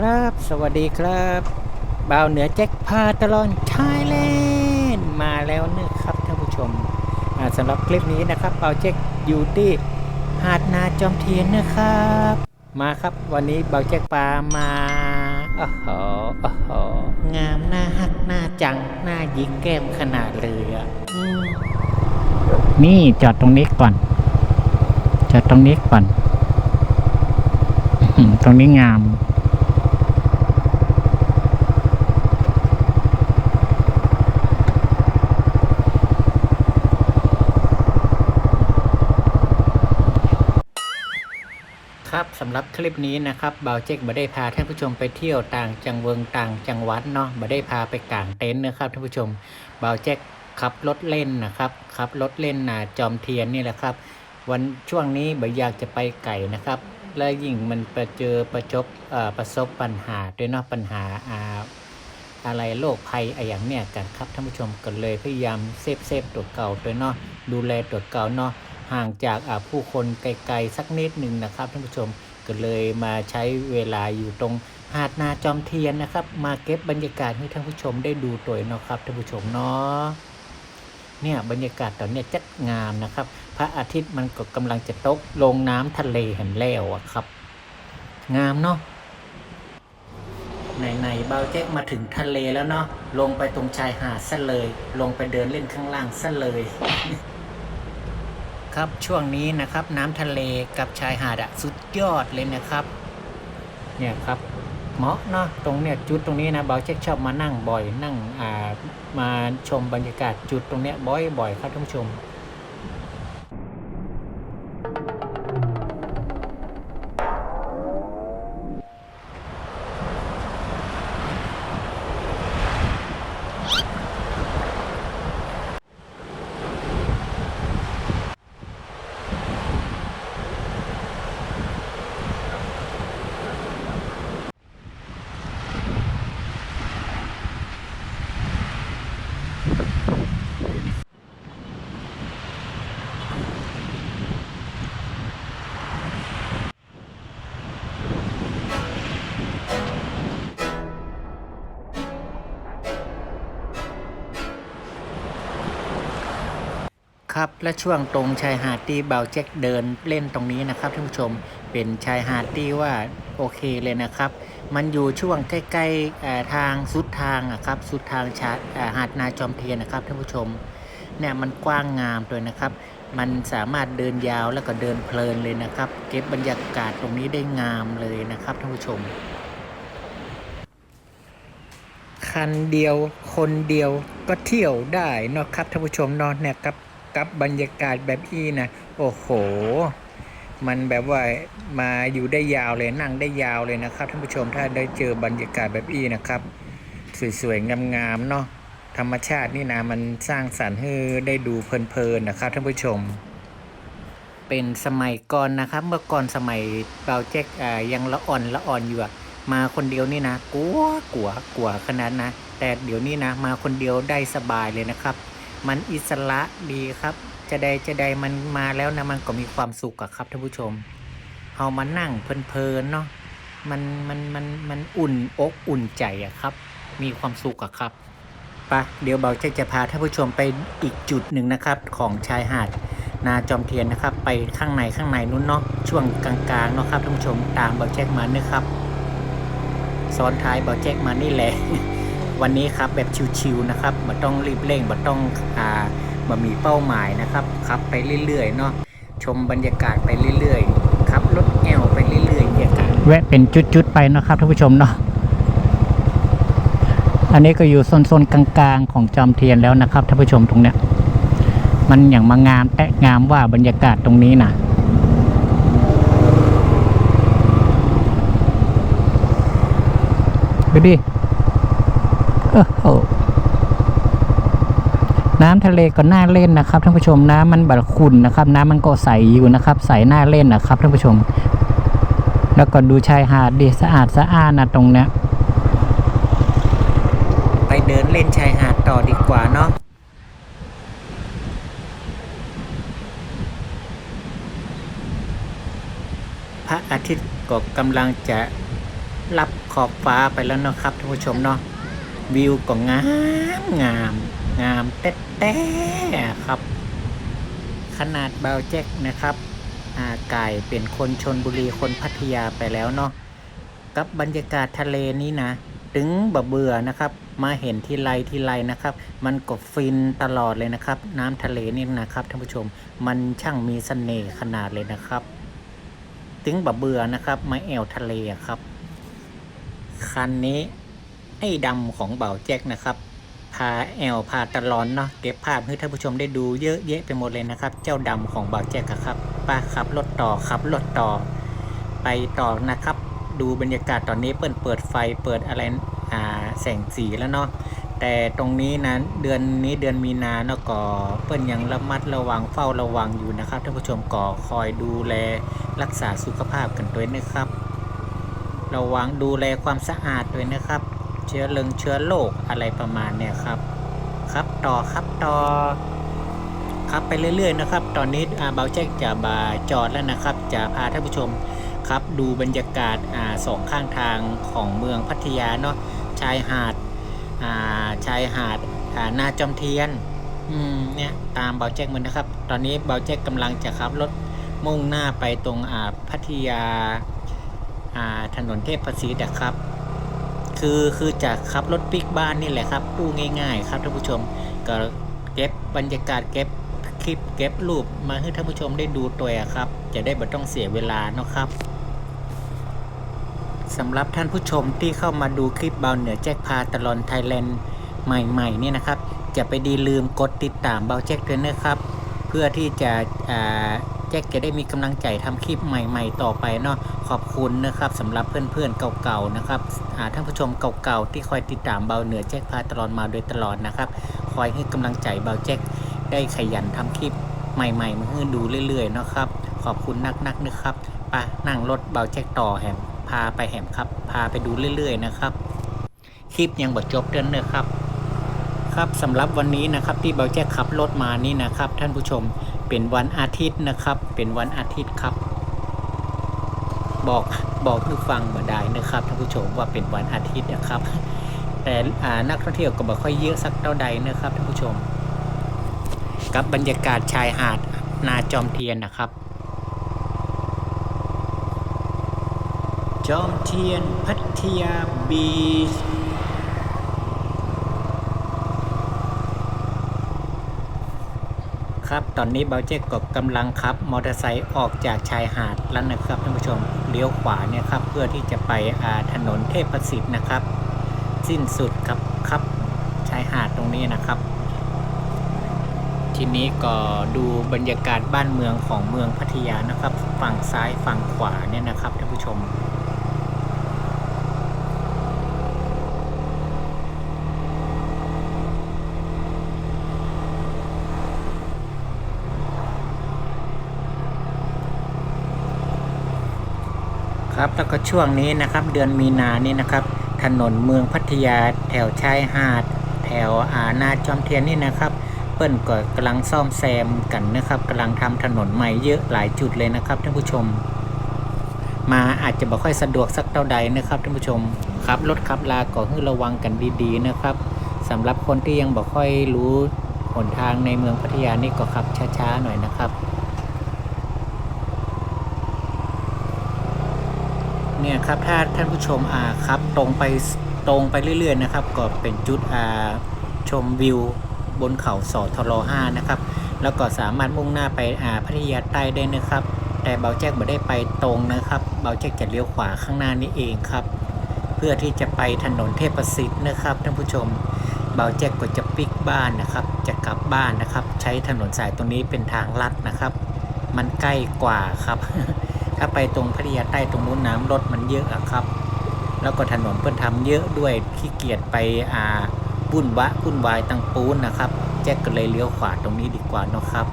ครับ สวัสดีครับบ่าวเหนือแจ็คพาตลอนไทยแลนด์มาแล้วนะครับท่านผู้ชมสำหรับคลิปนี้นะครับบ่าวแจ็คอยู่ที่หาดนาจอมเทียนนะครับ มาครับวันนี้บ่าวแจ็คปามาโอ้โหโอ้โหงามหน้าฮักหน้าจังหน้ายิงแก้มขนาดเลยอะอืมนี่จอดตรงนี้ก่อนจอดตรงนี้ก่อนตรงนี้งาม ครับสำหรับคลิปนี้นะครับเบาเจ๊กบ่ได้พาท่านผู้ชมไปเที่ยวต่างจังเวงต่างจังหวัดเนาะบ่ได้พาไปกางเต็นท์นะครับท่านผู้ชมเบาเจ๊กขับรถเล่นนะครับขับรถเล่นน่ะจอมเทียนนี่แหละครับ วันช่วงนี้บ่อยากจะไปไก่นะครับ และยิ่งมันประเจอประจบประสบปัญหาด้วยเนาะปัญหาอาอะไรโรคภัยอะไรอย่างเนี้ยกันครับท่านผู้ชมก็เลยพยายามเซฟเซฟตัวเก่าด้วยเนาะดูแลตัวเก่าเนาะ ห่างจากผู้คนไกลๆสักนิดหนึ่งนะครับท่านผู้ชมก็เลยมาใช้เวลาอยู่ตรงหาดนาจอมเทียนนะครับ มาเก็บบรรยากาศให้ท่านผู้ชมได้ดูตัวเนาะครับท่านผู้ชมเนาะเนี่ยบรรยากาศตอนนี้จัดงามนะครับ พระอาทิตย์มันก็กำลังจะตกลงน้ำทะเลเห็นแล้วอะครับ งามเนาะไหนๆเบาแจ็คมาถึงทะเลแล้วเนาะลงไปตรงชายหาดซะเลย ลงไปเดินเล่นข้างล่างซะเลย ครับช่วงนี้นะครับน้ำทะเลกับชายหาดอะสุดยอดเลยนะครับ เนี่ยครับเหมาะเนาะตรงเนี่ยจุดตรงนี้นะเบาเช็คชอบมานั่งบ่อยนั่งอ่ามาชมบรรยากาศจุดตรงเนี้ยบ่อยๆครับท่านผู้ชม ครับ และช่วงตรงชายหาดที่เบาแจ็คเดินเล่นตรงนี้นะครับท่านผู้ชมเป็นชายหาดที่ว่าโอเคเลยนะครับ มันอยู่ช่วงใกล้ๆทางสุดทางอะครับสุดทางชาหาดนาจอมเทียนนะครับท่านผู้ชมเนี่ยมันกว้างงามด้วยนะครับ มันสามารถเดินยาวแล้วก็เดินเพลินเลยนะครับ เก็บบรรยากาศตรงนี้ได้งามเลยนะครับท่านผู้ชม คันเดียวคนเดียวก็เที่ยวได้นะครับท่านผู้ชมนาะเนี่ยกับ กับบรรยากาศแบบอี้นะโอ้โห มันแบบว่ามาอยู่ได้ยาวเลยนั่งได้ยาวเลยนะครับท่านผู้ชมถ้าได้เจอบรรยากาศแบบอี้นะครับ สวยๆงามๆเนาะธรรมชาตินี่นะมันสร้างสรรค์ให้ได้ดูเพลินๆนะครับท่านผู้ชม เป็นสมัยก่อนนะครับ เมื่อก่อนสมัยเบาแจ็คยังละอ่อนละอ่อนอยู่อะมาคนเดียวนี่นะกลัวกลัวกลัวขนาดนะ แต่เดี๋ยวนี้นะ มาคนเดียวได้สบายเลยนะครับ มันอิสระดีครับ จะได้จะได้มันมาแล้วนะมันก็มีความสุขอะครับท่านผู้ชมเฮามานั่งเพลินๆเนาะมันมันมันมันอุ่นอกอุ่นใจอะครับ มีความสุขอะครับปะเดี๋ยวเบาจ็คจะพาท่านผู้ชมไปอีกจุดหนึ่งนะครับ ของชายหาดนาจอมเทียนนะครับ ไปข้างในข้างในนู้นเนาะช่วงกลางๆเนาะครับท่านผู้ชมตามเบาแจ็คมาเนะครับซ้อนท้ายเบาแจ็คมานี่แหละ วันนี้ครับแบบชิวๆนะครับบ่ต้องรีบเร่งบ่ต้องอ่าบ่มีเป้าหมายนะครับขับไปเรื่อยๆเนาะชมบรรยากาศไปเรื่อยๆขับรถแอวไปเรื่อยๆอย่ากันแวะเป็นจุดๆไปเนาะครับท่านผู้ชมเนาะอันนี้ก็อยู่โซนๆกลางๆ ของจอมเทียนแล้วนะครับท่านผู้ชมตรงเนี้ยมันอย่างมางามแตะงามว่าบรรยากาศตรงนี้นะดูดิ โอ้น้ำทะเลก็น่าเล่นนะครับท่านผู้ชมน้ำมันแบบขุ่นนะครับ น้ำมันก็ใสอยู่นะครับ ใสน่าเล่นนะครับท่านผู้ชม แล้วก็ดูชายหาดดีสะอาดสะอ้านนะตรงเนี้ยไปเดินเล่นชายหาดต่อดีกว่าเนาะพระอาทิตย์ก็กำลังจะรับขอบฟ้าไปแล้วเนาะครับท่านผู้ชมเนาะ วิวก็งามงามงามแต๊ะๆครับ ขนาดเบาแจ็คนะครับอากายเป็นคนชนบุรีคนพัทยาไปแล้วเนาะกับบรรยากาศทะเลนี้นะ ถึงบะเบื่อนะครับ มาเห็นทีไรทีไรนะครับ มันก็ฟินตลอดเลยนะครับ น้ำทะเลนี่นะครับท่านผู้ชมมันช่างมีเสน่ห์ขนาดเลยนะครับ ถึงบะเบื่อนะครับมาแอวทะเลครับ คันนี้ ไอ้ดำของเบาแจ็คนะครับ พาแอลพาตลอนเนาะเก็บภาพให้ท่านผู้ชมได้ดูเยอะแยะไปหมดเลยนะครับ เจ้าดำของเบาแจ็คครับป้าขับรถต่อขับรถต่อ ไปต่อนะครับ ดูบรรยากาศตอนนี้เปิดเปิดไฟเปิดอะไรอ่าแสงสีแล้วเนาะแต่ตรงนี้นะเดือนนี้เดือนมีนาเนาะก็เปิ้นยังระมัดระวังเฝ้าระวังอยู่นะครับท่านผู้ชมก็คอยดูแลรักษาสุขภาพกันด้วยนะครับ ระวังดูแลความสะอาดด้วยนะครับ เชื้อเริงเชื้อโรคอะไรประมาณเนี่ยครับ ครับต่อครับต่อครับไปเรื่อยๆนะครับ ตอนนี้อาเบาแจ็คจะบาจอดแล้วนะครับ จะพาท่านผู้ชมครับดูบรรยากาศอ่าสองข้างทางของเมืองพัทยาเนาะชายหาดอ่าชายหาดอ่านาจอมเทียนอืมเนี่ยตามเบาแจ็คมันนะครับ ตอนนี้เบาแจ็คกำลังจะขับรถมุ่งหน้าไปตรงอ่าพัทยาอ่าถนนเทพประสิทธิ์นะครับ คือคือจากขับรถปิกบ้านนี่แหละครับดูง่าย ๆ ครับท่านผู้ชมก็เก็บบรรยากาศเก็บคลิปเก็บรูปมาให้ท่านผู้ชมได้ดูตัวครับ จะได้ไม่ต้องเสียเวลาเนาะครับสำหรับท่านผู้ชมที่เข้ามาดูคลิปเบาเหนือแจ็คพาตลอนไทยแลนด์ใหม่ๆเนี่ยนะครับ จะไปดีลืมกดติดตามเบาแจ็คด้วยนะครับ เพื่อที่จะแจ็คจะได้มีกำลังใจทำคลิปใหม่ๆ ต่อไปเนาะขอบคุณนะครับสำหรับเพื่อนๆเก่าๆนะครับท่านผู้ชมเก่าๆที่คอยติดตามเบาเหนือแจ็คพาตลอนมาโดยตลอดนะครับคอยให้กำลังใจเบาแจ็คได้ขยันทำคลิปใหม่ๆมาให้ดูเรื่อยๆเนาะครับขอบคุณนักๆนะครับปะนั่งรถเบาแจ็คต่อแหมพาไปแหมครับ พาไปดูเรื่อยๆนะครับ คลิปยังบดจบเดินเนอะครับ ครับสำหรับวันนี้นะครับที่เบาแจ็คขับรถมานี่นะครับ ท่านผู้ชมเป็นวันอาทิตย์นะครับ เป็นวันอาทิตย์ครับ บอกบอกให้ฟังมาได้นะครับท่านผู้ชมว่าเป็นวันอาทิตย์นะครับ แต่อ่านักท่องเที่ยวก็บ่ค่อยเยอะสักเท่าใดนะครับท่านผู้ชม กับบรรยากาศชายหาดนาจอมเทียนนะครับ จอมเทียนพัทยาบีช ครับตอนนี้เบาเจกก็กำลังขับมอเตอร์ไซค์ออกจากชายหาดแล้วนะครับท่านผู้ชมเลี้ยวขวาเนี่ยครับเพื่อที่จะไปอ่าถนนเทพสิทธิ์นะครับ สิ้นสุดครับครับชายหาดตรงนี้นะครับ ทีนี้ก็ดูบรรยากาศบ้านเมืองของเมืองพัทยานะครับ ฝั่งซ้ายฝั่งขวาเนี่ยนะครับท่านผู้ชม แล้วก็ช่วงนี้นะครับเดือนมีนานี่นะครับ ถนนเมืองพัทยาแถวชายหาด แถวอานาจอมเทียนนี่นะครับเปิ้นก็กำลังซ่อมแซมกันนะครับกำลังทำถนนใหม่เยอะหลายจุดเลยนะครับท่านผู้ชม มาอาจจะบ่ค่อยสะดวกสักเท่าใดนะครับท่านผู้ชมครับรถขับลาก็ให้ระวังกันดีๆนะครับสำหรับคนที่ยังบ่ค่อยรู้หนทางในเมืองพัทยานี่ก็ขับช้าๆหน่อยนะครับ เนี่ยครับถ้าท่านผู้ชมอ่าครับตรงไปตรงไปเรื่อยๆนะครับ ก็เป็นจุดอ่าชมวิวบนเขาสอทร5นะครับ แล้วก็สามารถมุ่งหน้าไปอ่าพัทยาใต้ได้นะครับ แต่เบาแจ็คไม่ได้ไปตรงนะครับเบาแจ็คจะเลี้ยวขวาข้างหน้านี้เองครับ เพื่อที่จะไปถนนเทพประสิทธิ์นะครับท่านผู้ชมเบาแจ็คก็จะปิกบ้านนะครับ จะกลับบ้านนะครับ ใช้ถนนสายตรงนี้เป็นทางลัดนะครับ มันใกล้กว่าครับ ถ้าไปตรงพัทยาใต้ตรงนู้นน้ำรถมันเยอะอะครับ แล้วก็ถนนเพื่อนทำเยอะด้วยขี้เกียจไปอ่าบุ่นวะบุ่นวายตังปูนนะครับ แจ็คก็เลยเลี้ยวขวาตรงนี้ดีกว่านะครับ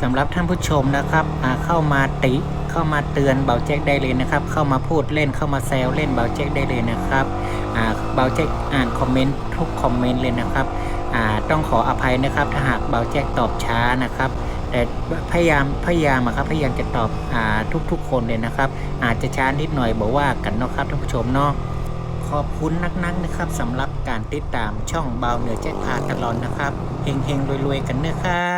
สำหรับท่านผู้ชมนะครับเข้ามาติเข้ามาเตือนเบาแจ็คได้เลยนะครับ เข้ามาพูดเล่นเข้ามาแซวเล่นเบาแจ็คได้เลยนะครับเบาแจ็คอ่านคอมเมนต์ทุกคอมเมนต์เลยนะครับต้องขออภัยนะครับ ถ้าหากเบาแจ็คตอบช้านะครับแต่พยายามพยายามอะครับพยายามจะตอบอ่าทุกๆ คนเลยนะครับ อาจจะช้านิดหน่อยบอกว่ากันเนาะครับท่านผู้ชมเนาะขอบคุณนักๆนะครับสำหรับการติดตามช่องเบาเหนือแจ็คพาตลอดนะครับเฮงๆรวยๆกันเนะครับ